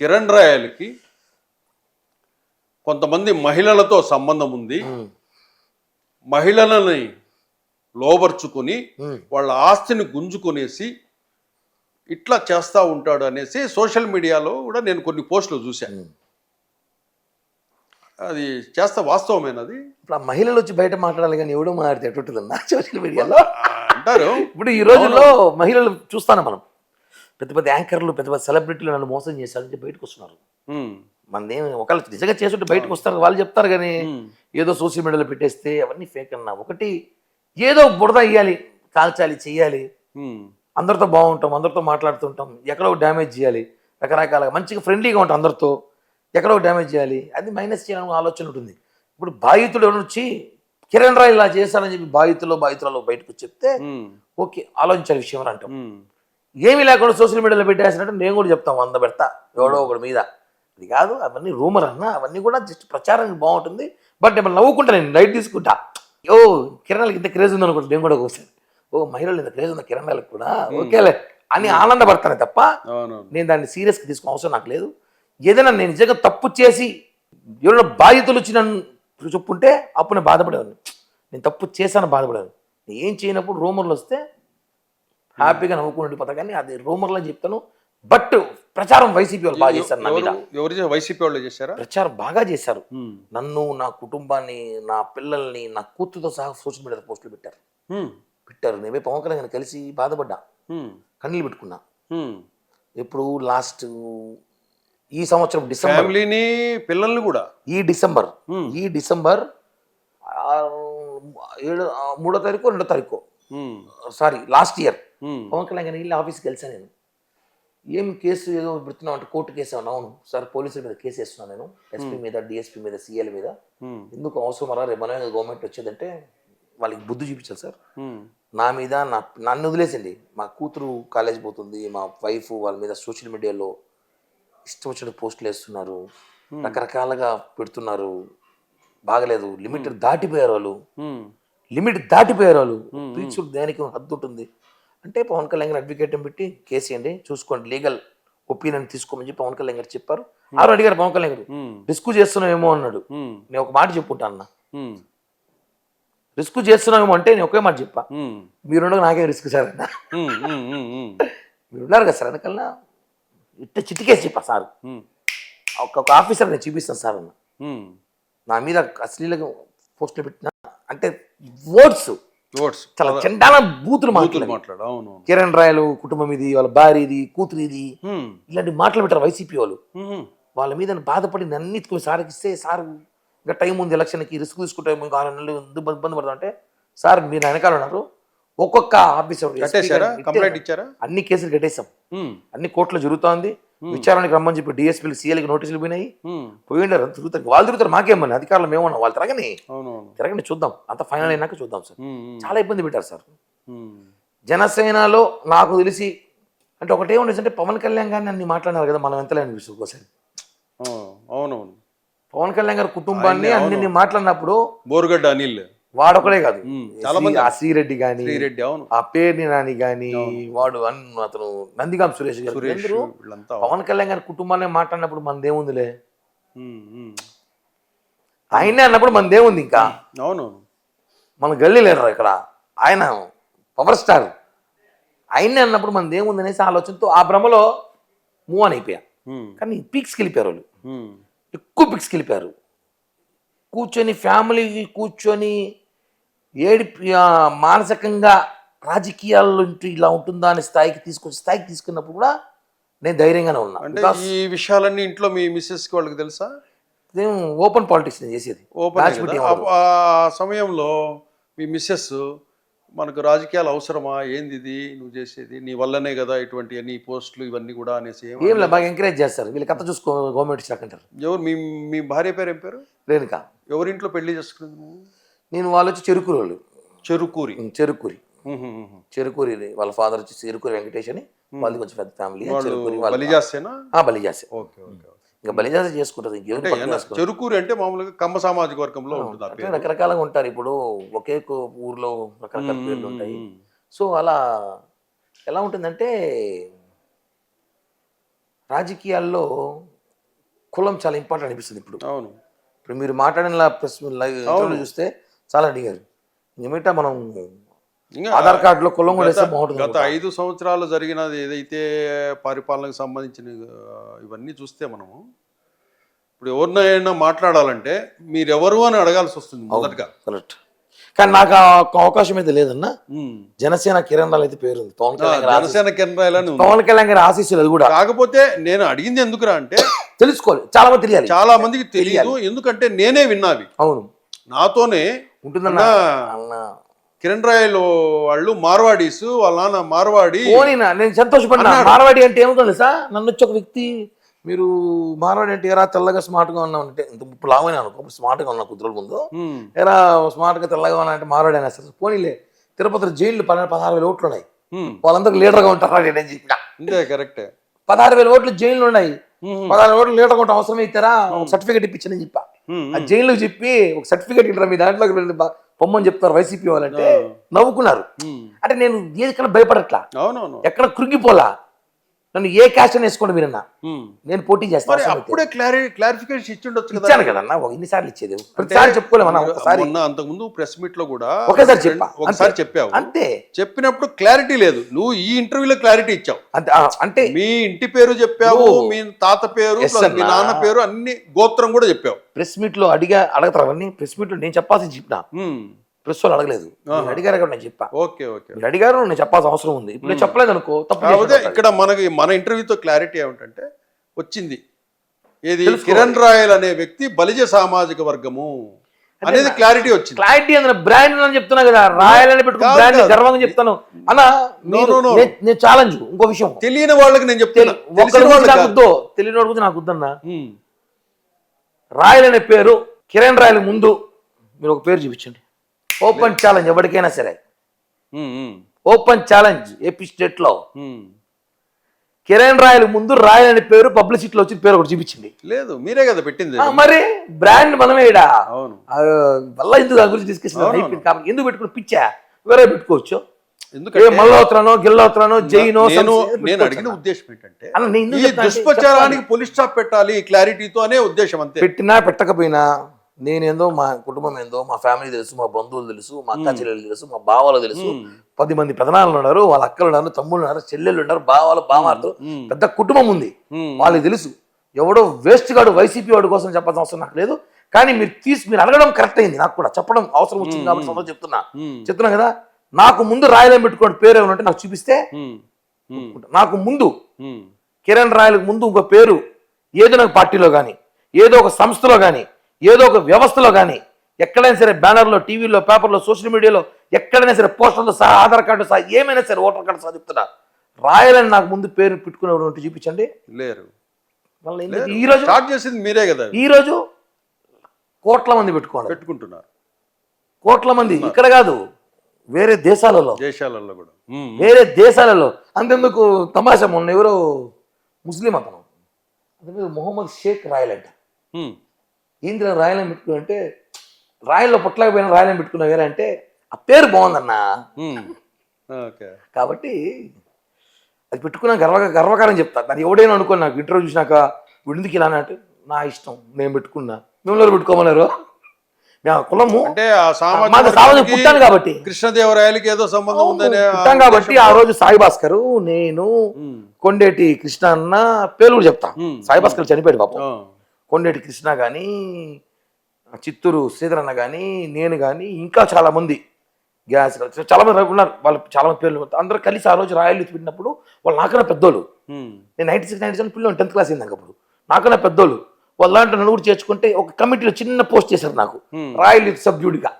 కిరణ్ రాయల్కి కొంతమంది మహిళలతో సంబంధం ఉంది. మహిళలని లోబర్చుకొని. వాళ్ళ ఆస్తిని గుంజుకొనేసి ఇట్లా చేస్తూ ఉంటాడు అనేసి సోషల్ మీడియాలో కూడా నేను కొన్ని పోస్టులు చూశాను. అది చేస్తా వాస్తవమేనది ఇప్పుడు ఆ మహిళలు వచ్చి బయట మాట్లాడాలి కానీ ఎవడో మాట్లాడితే ఎటుంటుందన్నా సోషల్ మీడియాలో? అంటారు. ఇప్పుడు ఈ రోజుల్లో మహిళలు చూస్తాను మనం. పెద్ద పెద్ద యాంకర్లు పెద్ద పెద్ద సెలబ్రిటీలు నన్ను మోసం చేశారని చెప్పి బయటకు వస్తున్నారు. మనదేం ఒకళ్ళు నిజంగా చేస్తుంటే బయటకు వస్తారు వాళ్ళు చెప్తారు కానీ ఏదో సోషల్ మీడియాలో పెట్టేస్తే అవన్నీ ఫేక్ అన్నా. ఒకటి ఏదో బురద ఇయ్యాలి కాల్చాలి చెయ్యాలి. అందరితో బాగుంటాం అందరితో మాట్లాడుతుంటాం ఎక్కడో డ్యామేజ్ చేయాలి. రకరకాలుగా మంచిగా ఫ్రెండ్లీగా ఉంటాం అందరితో ఎక్కడో డ్యామేజ్ చేయాలి. అది మైనస్ చేయాలని ఆలోచన ఉంటుంది. ఇప్పుడు బాధితుడు వచ్చి కిరణ్ రాయ్ ఇలా చేశారని చెప్పి బాధితులు బాధితులలో బయటకు చెప్తే ఓకే ఆలోచించాలి విషయం అని అంటాం. ఏమీ లేకుండా సోషల్ మీడియాలో పెట్టేసినట్టు నేను కూడా చెప్తాం వంద పెడతా. ఎవడో ఒకటి మీద. అది కాదు అవన్నీ రూమర్ అన్న అవన్నీ కూడా జస్ట్ ప్రచారానికి బాగుంటుంది. బట్ నేను నవ్వుకుంటా నేను లైట్ తీసుకుంటా. ఓ కిరణాలకి ఇంత క్రేజ్ ఉందనుకుంటా నేను కూడా ఒకసారి ఓ మహిళలు ఇంత క్రేజ్ ఉందా కిరణాలకు కూడా ఓకేలే. అని ఆనందపడతాను తప్ప నేను దాన్ని సీరియస్గా తీసుకునే అవసరం నాకు లేదు. ఏదైనా నేను నిజంగా తప్పు చేసి ఎవరైనా బాధితులు వచ్చి నన్ను చెప్పుంటే అప్పుడు నేను బాధపడేవాడిని. నేను తప్పు చేశాను బాధపడేవాడిని. ఏం చేయనప్పుడు రూమర్లు వస్తే హ్యాపీగా నవ్వుకుని కానీ అది రూమర్లో చెప్తాను. బట్ ప్రచారం వైసీపీ వాళ్ళు బాగా చేశారు నా మీద. ఎవరు వైసీపీ వాళ్ళు చేశారా? ప్రచారం బాగా చేశారు. ఉమ్, నన్ను నా కుటుంబాన్ని నా పిల్లల్ని నా కూతురుతో సహా సోషల్ మీడియాలో పోస్టులు పెట్టారు. ఉమ్, పెట్టారు. నేనే పవన్ కళ్యాణ్ కలిసి బాధపడ్డా. ఉమ్, కన్నీళ్ళు పెట్టుకున్నా. ఉమ్. ఎప్పుడు లాస్ట్ ఈ సంవత్సరం డిసెంబర్ ఫ్యామిలీని పిల్లల్ని కూడా? ఈ డిసెంబర్. ఈ డిసెంబర్ ఏడు మూడో తారీఖు రెండో తారీఖు. Sorry last year Pawan Kalyan గారిని వెళ్ళి ఆఫీస్కి కలిసాను నేను. ఏం కేసు ఏదో పెడుతున్నావు అంటే కోర్టు కేసు అన్నా అవును. సార్ పోలీసుల మీద కేసు వేస్తున్నాను నేను. ఎస్పీ మీద డిఎస్పీ మీద సిఎల్ మీద. ఎందుకు అవసరం అలా రేపు గవర్నమెంట్ వచ్చేదంటే వాళ్ళకి బుద్ధి చూపించాలి సార్. నా మీద నా నన్ను వదిలేసండి మా కూతురు కాలేజ్ పోతుంది. మా వైఫ్ వాళ్ళ మీద సోషల్ మీడియాలో ఇష్టం వచ్చిన పోస్టులు వేస్తున్నారు. రకరకాలుగా పెడుతున్నారు. బాగలేదు. లిమిట్ దాటిపోయారు వాళ్ళు. లిమిట్ దాటిపోయారు వాళ్ళు. పీచులు దేనికి హద్దు ఉంటుంది. అంటే పవన్ కళ్యాణ్ గారు అడ్వకేట్ పెట్టి కేసు ఇవ్వండి చూసుకోండి లీగల్ ఒపీనియన్ తీసుకోమని చెప్పి పవన్ కళ్యాణ్ గారు చెప్పారు. ఆరు అడిగారు పవన్ కళ్యాణ్ గారు. రిస్క్ చేస్తున్నామేమో అన్నాడు. నేను ఒక మాట చెప్పుంటా అన్న. రిస్క్ చేస్తున్నామేమో అంటే నేను ఒకే మాట చెప్పా. మీరుండగా నాకే రిస్క్ సార్ అన్న. మీరు ఉన్నారు కదా సార్ వెనకల్లా ఇట్ట చిటికేసి చెప్పా సార్. ఉమ్, ఒక ఒక ఆఫీసర్ నేను చూపిస్తాను సార్ అన్న. నా మీద అశ్లీలంగా పోస్టులు పెట్టిన అంటే వర్డ్స్ చాలా చండాల బూతులు మాట్లాడు అవును. కిరణ్ రాయలు కుటుంబం ఇది వాళ్ళ భార్య ఇది కూతురు ఇది ఇలాంటి మాటలు పెట్టారు వైసీపీ వాళ్ళు. వాళ్ళ మీద బాధపడి నన్ను ఎత్తుకుని సార్కి ఇస్తే సార్ ఇంకా టైం ఉంది ఎలక్షన్కి రిస్క్ తీసుకుంటే ఆరు నెలలు ఇబ్బంది ఇబ్బంది పడతాం అంటే సార్ మీరు వెనకాల ఉన్నారు. ఒక్కొక్క ఆఫీసర్ అన్ని కేసులు కట్టేశాం. ఉమ్, అన్ని కోర్టులో జరుగుతోంది. విచారణకి రమ్మని చెప్పి డిఎస్పీలు సీఎల్కి నోటీసులు పోయినాయి. పోయిండారు తిరుగుతారు. వాళ్ళు తిరుగుతారు. మాకేమని అధికారులు మేమన్నా వాళ్ళు తిరగని? తిరగని చూద్దాం. అంత ఫైనల్ అయినాక చూద్దాం సార్. చాలా ఇబ్బంది పెట్టారు సార్. జనసేనలో నాకు తెలిసి అంటే ఒకటే ఉండేసి అంటే పవన్ కళ్యాణ్ గారిని అన్ని మాట్లాడినారు కదా మనం ఎంత అనిపిస్తుంది ఒకసారి ఆ, అవునవును. పవన్ కళ్యాణ్ గారి కుటుంబాన్ని అన్ని మాట్లాడినప్పుడు బోరుగడ్డ అనిల్. వాడొకడే కాదు. చాలా మంది ఆ శ్రీరెడ్డి గాని శ్రీరెడ్డి అవును. ఆ పేర్ని నాని గాని వాడు అన్ అతను నందిగాం సురేష్ గారు. పవన్ కళ్యాణ్ గారి కుటుంబాన్ని మాట్లాడినప్పుడు మనదేముందిలే. ఆయనే అన్నప్పుడు మనదేముంది ఇంకా? అవును. మన గల్లీ లేరు ఇక్కడ. ఆయన పవర్ స్టార్. ఆయనే అన్నప్పుడు మనదేముంది అనేసి ఆలోచనతో ఆ భ్రమలో మూవ్ ఆన్ అయిపోయా. కానీ పీక్స్కి వెళ్ళిపోయారు వాళ్ళు. ఎక్కువ పిక్స్కి వెళ్ళిపోయారు. కూర్చొని ఫ్యామిలీ కూర్చొని ఏడి ఆ, మానసికంగా రాజకీయాల్లో ఇలా ఉంటుందా అనే స్థాయికి తీసుకొచ్చి స్థాయికి తీసుకున్నప్పుడు కూడా నేను ధైర్యంగానే ఉన్నా. అంటే ఈ విషయాలన్నీ ఇంట్లో మీ మిస్సెస్ వాళ్ళకి తెలుసా? ఓపెన్ పాలిటిక్స్ నేను చేసేది. ఓపెన్. ఆ సమయంలో మీ మిస్సెస్ మనకు రాజకీయాలు అవసరమా? ఏంది ఇది? నువ్వు చేసేది? నీ వల్లనే కదా ఇటువంటి అన్ని పోస్టులు ఇవన్నీ కూడా అనేసి ఏం ఏం లేదు బాగా ఎంకరేజ్ చేస్తారు. వీళ్ళకి కథ చూసుకో గవర్నమెంట్ ఇచ్చాక అంటారు. ఎవరు? మీ మీ భార్య పేరు ఏం పేరు? రేణుక. ఎవరింట్లో పెళ్ళి చేసుకున్నది నువ్వు? నేను వాళ్ళు వచ్చి చెరుకూరు. వాళ్ళు చెరుకూరి. చెరుకూరి ఉహు, ఉహు. చెరుకూరి వాళ్ళ ఫాదర్ వచ్చి చెరుకూరి వెంకటేష్ అని వాళ్ళది కొంచెం పెద్ద ఫ్యామిలీ వాళ్ళు బలి వాళ్ళ బలిజాసే. Okay okay okay. ఇంకా బలిజాసే చేసుకుంటారు ఇంకేం అంటే ఏనా చెరుకూరి అంటే మామూలుగా కమ్మ సామాజిక వర్గంలో ఉంటుంది రకరకాలుగా ఉంటారు ఇప్పుడు ఒకే ఊర్లో రకరకాల పేర్లు ఉంటాయి. సో అలా ఎలా ఉంటుందంటే రాజకీయాల్లో కులం చాలా ఇంపార్టెంట్ అనిపిస్తుంది ఇప్పుడు. అవును. ఇప్పుడు మీరు మాట్లాడిన చూస్తే చాలా అడిగారు. ఏమిటా మనం ఆధార్ కార్డులో కులం కూడా గత- బాగుంటుంది గత ఐదు సంవత్సరాలు జరిగినది ఏదైతే పరిపాలనకు సంబంధించిన ఇవన్నీ చూస్తే మనము ఇప్పుడు ఎవరినైనా మాట్లాడాలంటే మీరెవరు అని అడగాల్సి వస్తుంది మొదటగా. కరెక్ట్ కానీ నాకు అవకాశం అయితే లేదన్నా. జనసేన కిరణ్ రాల్ అయితే పేరు ఉంది పవన్ కళ్యాణ్ జనసేన కెనరాలని ఉంది. పవన్ కళ్యాణ్ గారి ఆశీస్సులు అది కూడా. కాకపోతే నేను అడిగింది ఎందుకురా అంటే తెలుసుకోవాలి. చాలా మంది తెలియాలి. చాలా మందికి తెలియదు. ఎందుకంటే నేనే విన్నావి. అవును. నాతోనే ఉంటుందన్న? కిరణ్ రాయలు వాళ్ళు మార్వాడీస్ వాళ్ళ నాన్న మార్వాడి. పోనీనా నేను? సంతోషపడినా. మార్వాడి అంటే ఏమో తెలుసా? నన్ను వచ్చి ఒక వ్యక్తి మీరు మార్వాడి అంటే ఎరా తెల్లగా స్మార్ట్గా ఉన్నావు అంటే ఇంత ముప్పు లావైనా అనుకో స్మార్ట్గా ఉన్నా కుదురు ముందు. ఎరా స్మార్ట్గా తెల్లగా ఉన్నా అంటే మార్వాడి అయినా సరే పోనీలే తిరుపతిలో జైలు పన్నెండు పదహారు వేల ఓట్లు ఉన్నాయి. వాళ్ళందరూ లీడర్గా ఉంటారా నేను చెప్పిన. అంతే కరెక్టే. పదహారు వేల ఓట్లు జైలు ఉన్నాయి. పదహారు ఓట్లు లీడర్ కొంటే అవసరం ఇస్తారా ఒక సర్టిఫికేట్ ఇప్పించని చెప్పా. ఆ జైలు చెప్పి ఒక సర్టిఫికేట్ ఇట్లా మీ దాంట్లోకి వెళ్ళి బా- పొమ్మని చెప్తారు వైసీపీ వాళ్ళంటే నవ్వుకున్నారు. అంటే నేను ఏది ఇక్కడ భయపడట్లా ఎక్కడ కృంగిపోలా? నన్ను ఏ క్యాస్ట్ అని వేసుకోండి మీరన్నా. ఉమ్. నేను పోటీ చేస్తాను అప్పుడే క్లారి క్లారిఫికేషన్ ఇచ్చిండొచ్చు కదా. ఇచ్చాను కదన్నా ఒక ఇన్నిసార్లు ఇచ్చేది. ప్రతిసారి చెప్పుకోలేమన్నా ఒకసారి. మొన్న అంతకుముందు ప్రెస్ మీట్లో కూడా ఒకేసారి చెప్పా. ఒకసారి. చెప్పావు. అంతే చెప్పినప్పుడు క్లారిటీ లేదు. నువ్వు ఈ ఇంటర్వ్యూలో క్లారిటీ ఇచ్చావు. అంతే అంటే. మీ ఇంటి పేరు చెప్పావు. మీ తాత పేరు మీ అన్నా. నాన్న పేరు అన్ని గోత్రం కూడా చెప్పావు. ప్రెస్ మీట్లో అడిగా అడగతారు అవన్నీ? ప్రెస్ మీట్లో నేను చెప్పాల్సి చెప్పిన. ప్రెస్ వాళ్ళు అడగలేదు అడిగారు కాబట్టి నేను చెప్పా. Okay okay. మీరు అడిగారు నేను చెప్పాల్సిన అవసరం ఉంది. ఇప్పుడు నేను చెప్పలేదు అనుకో తప్పు కాకపోతే ఇక్కడ మనకి మన ఇంటర్వ్యూతో క్లారిటీ ఏమిటంటే వచ్చింది. ఏది. కిరణ్ రాయల్ అనే వ్యక్తి బలిజ సామాజిక వర్గము అనేది క్లారిటీ వచ్చింది. క్లారిటీ అందులో బ్రాండ్ అని చెప్తున్నా కదా. రాయాలని పెట్టుకుని కాదు, బ్రాండ్. గర్వంగా చెప్తాను. నే- నేను ఛాలెంజ్ ఇంకో విషయం. తెలియని వాళ్ళకి నేను వాళ్ళకి నాకు. వద్దు. తెలియని గురించి నాకు వద్దన్నా. రాయల్ అనే పేరు కిరణ్ రాయల్ ముందు మీరు ఒక పేరు చూపించండి. ఓపెన్ ఛాలెంజ్ ఎవరికైనా సరే. ఓపెన్ ఛాలెంజ్ ఏపీ స్టేట్లో. కిరణ్ రాయల్ ముందు రాయల్ అనే పేరు పబ్లిసిటీలో వచ్చిన పేరు ఒకటి చూపించింది. లేదు మీరే కదా పెట్టింది. మరి బ్రాండ్ మనమే ఈడ అవును వల్ల ఎందుకు దాని గురించి డిస్కషన్ అయిపోయింది కాబట్టి ఎందుకు పెట్టుకుని పిచ్చా? వేరే పెట్టుకోవచ్చు. ఎందుకంటే మల్లోత్రనో గిల్లోత్రనో జైనో నేను అడిగిన. ఉద్దేశం ఏంటంటే దుష్ప్రచారానికి పోలీస్ స్టాప్ పెట్టాలి క్లారిటీతో అనే ఉద్దేశం అంతే. పెట్టినా పెట్టకపోయినా నేనేందో మా కుటుంబం ఏందో మా ఫ్యామిలీ తెలుసు మా బంధువులు తెలుసు మా అక్క చెల్లెలు తెలుసు మా బావలు తెలుసు. పది మంది పెదనాలు ఉన్నారు వాళ్ళ అక్కలు ఉన్నారు తమ్ముళ్ళు ఉన్నారు చెల్లెళ్ళు ఉన్నారు బావాలు బామార్లు పెద్ద కుటుంబం ఉంది. వాళ్ళకి తెలుసు. ఎవడో వేస్ట్ గాడు వైసీపీ వాడి కోసం చెప్పాల్సిన అవసరం నాకు లేదు. కానీ మీరు తీసి మీరు అడగడం కరెక్ట్ అయింది. నాకు కూడా చెప్పడం అవసరం వచ్చింది కాబట్టి సంతోషం చెప్తున్నా. చెప్తున్నా కదా నాకు ముందు రాయలేం పెట్టుకోండి పేరు ఏమైనా ఉంటే నాకు చూపిస్తే నాకు ముందు కిరణ్ రాయలకు ముందు ఇంకో పేరు ఏదో ఒక పార్టీలో కానీ ఏదో ఒక సంస్థలో కానీ ఏదో ఒక వ్యవస్థలో కానీ ఎక్కడైనా సరే బ్యానర్లో టీవీలో పేపర్లో సోషల్ మీడియాలో ఎక్కడైనా సరే పోస్టర్లో సహా ఆధార్ కార్డు సహా ఏమైనా సరే ఓటర్ కార్డు సహా చెప్తున్నా రాయాలని నాకు ముందు పేరు పెట్టుకునేవాడు ఉంటే చూపించండి. లేరు? ఈ రోజు స్టార్ట్ చేసింది మీరే కదా. ఈ రోజు కోట్ల మంది పెట్టుకోండి పెట్టుకుంటున్నారు. కోట్ల మంది ఇక్కడ కాదు వేరే దేశాలలో. దేశాలలో కూడా. వేరే దేశాలలో. అంతెందుకు తమాషా మొన్న ఎవరో ముస్లిం అతను అతను మొహమ్మద్ షేక్ రాయల్ అంట ఉమ్, ఏంద్ర రాయలని పెట్టుకున్నా అంటే రాయల్లో పుట్టలేకపోయినా రాయలని పెట్టుకున్నా వేరే అంటే ఆ పేరు బాగుందన్నా. ఓకే. కాబట్టి అది పెట్టుకున్నా గర్వ గర్వకారం చెప్తా. దాన్ని ఎవడైనా అనుకో నాకు ఇంటర్వ్యూ చూసినాక "వీడు ఎందుకు ఇలా అంటే నా ఇష్టం నేను పెట్టుకున్నా. మిమ్మల్ని పెట్టుకోమన్నారు? కులము అంటే సామాజిక పుట్టాను కాబట్టి. కృష్ణదేవరాయలకి ఏదో సంబంధం ఉందనే ఆ పుట్టాం కాబట్టి ఆ రోజు సాయి భాస్కర్ నేను కొండేటి కృష్ణ అన్న పేరు కూడా చెప్తా. సాయి భాస్కర్ చనిపోయాడు పాపం. కొండేటి కృష్ణ కానీ చిత్తూరు శ్రీధర్ అన్న కానీ నేను కానీ ఇంకా చాలా మంది గ్యాస్ చాలా మంది ఉన్నారు. వాళ్ళు చాలా మంది పేర్లు అందరూ కలిసి ఆ రోజు రాయలు పెట్టినప్పుడు వాళ్ళు నాకన్నా పెద్దోళ్ళు. నేను నైన్టీ సిక్స్ నైన్టీ సెవెన్ పిల్లలు టెన్త్ క్లాస్ అయింది అప్పుడు. నాకన్నా పెద్దోళ్ళు. వాళ్ళ దాంట్లో నలుగురు చేర్చుకుంటే ఒక కమిటీలో చిన్న పోస్ట్ చేశారు నాకు. రాయల్ యూత్ సభ్యుడిగా.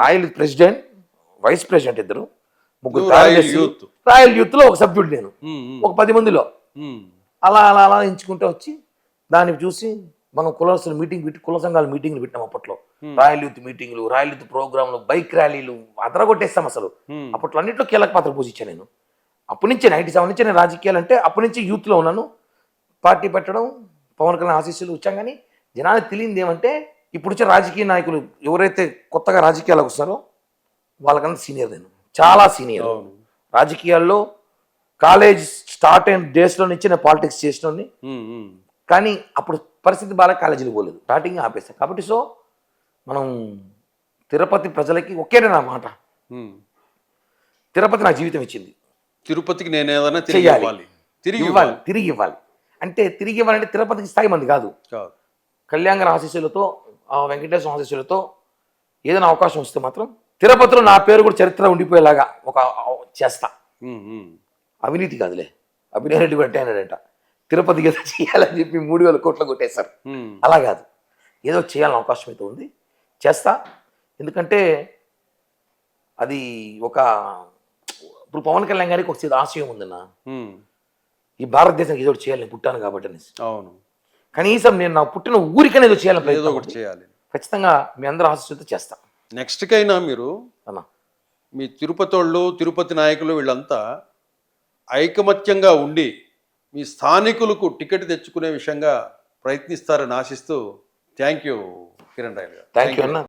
Royal youth president vice president ఇద్దరు. ముగ్గురు రాయల్. యూత్. రాయల్ యూత్లో ఒక సభ్యుడు నేను. ఒక పది మందిలో. అలా అలా అలా ఎంచుకుంటూ వచ్చి దాన్ని చూసి మనం కులస్తుల మీటింగ్ పెట్టి కుల సంఘాల మీటింగ్లు పెట్టాం అప్పట్లో. రాయల్ యూత్ మీటింగ్లు రాయల్ యూత్ ప్రోగ్రాంలు బైక్ ర్యాలీలు అదరగొట్టేస్తాం అసలు. అప్పట్లో అన్నింటిలో కీలక పాత్ర పోషించాను నేను. అప్పటి నుంచి నైన్టీ సెవెన్ నుంచి నేను రాజకీయాలు అంటే అప్పటి నుంచి యూత్లో ఉన్నాను. పార్టీ పెట్టడం పవన్ కళ్యాణ్ ఆశీస్సులు వచ్చాం కానీ జనానికి తెలియంది ఏమంటే ఇప్పుడు వచ్చే రాజకీయ నాయకులు ఎవరైతే కొత్తగా రాజకీయాలకు వస్తారో వాళ్ళకన్నా సీనియర్ నేను. చాలా సీనియర్. రాజకీయాల్లో కాలేజ్ స్టార్ట్ అయిన డేస్లో నుంచి నేను పాలిటిక్స్ చేసినోని ఉమ్. కానీ అప్పుడు పరిస్థితి బాగా కాలేజీకి పోలేదు. స్టార్టింగ్ ఆపేసాను కాబట్టి సో మనం తిరుపతి ప్రజలకి ఒకేనే నా మాట. తిరుపతి నాకు జీవితం ఇచ్చింది. తిరుపతికి నేను ఏదైనా తిరిగి. ఇవ్వాలి. తిరిగి ఇవ్వాలి తిరిగి ఇవ్వాలి. అంటే తిరిగి ఇవ్వాలంటే తిరుపతికి స్థాయి మంది కాదు. కళ్యాణ ఆశీస్సులతో ఆ వెంకటేశ్వర ఆశీస్సులతో ఏదైనా అవకాశం వస్తే మాత్రం తిరుపతిలో నా పేరు కూడా చరిత్ర ఉండిపోయేలాగా ఒక చేస్తా. అవినీతి కాదులే. అభినయ రెడ్డి కూడా తిరుపతికి ఏదో చేయాలని చెప్పి మూడు వేల కోట్లు కొట్టేశారు. అలా కాదు. ఏదో చేయాలని అవకాశం అయితే ఉంది. చేస్తా. ఎందుకంటే అది ఒక ఇప్పుడు పవన్ కళ్యాణ్ గారికి ఒక ఆశయం ఉందన్న. ఉమ్. ఈ భారతదేశానికి ఏదో ఒకటి చేయాలి నేను పుట్టాను కాబట్టి అనేసి. అవును. కనీసం నేను నా పుట్టిన ఊరికనే ఏదో చేయాలని ఏదో ఒకటి ఉంది. చేయాలి. ఖచ్చితంగా మీ అందరూ ఆశిస్తుంటే చేస్తా. నెక్స్ట్కైనా మీరు అన్న. మీ తిరుపతి వాళ్ళు తిరుపతి నాయకులు వీళ్ళంతా ఐకమత్యంగా ఉండి మీ స్థానికులకు టికెట్ తెచ్చుకునే విషయంగా ప్రయత్నిస్తారని ఆశిస్తూ థ్యాంక్ యూ కిరణ్ రాయల్ గారు. థ్యాంక్ యూ అన్న.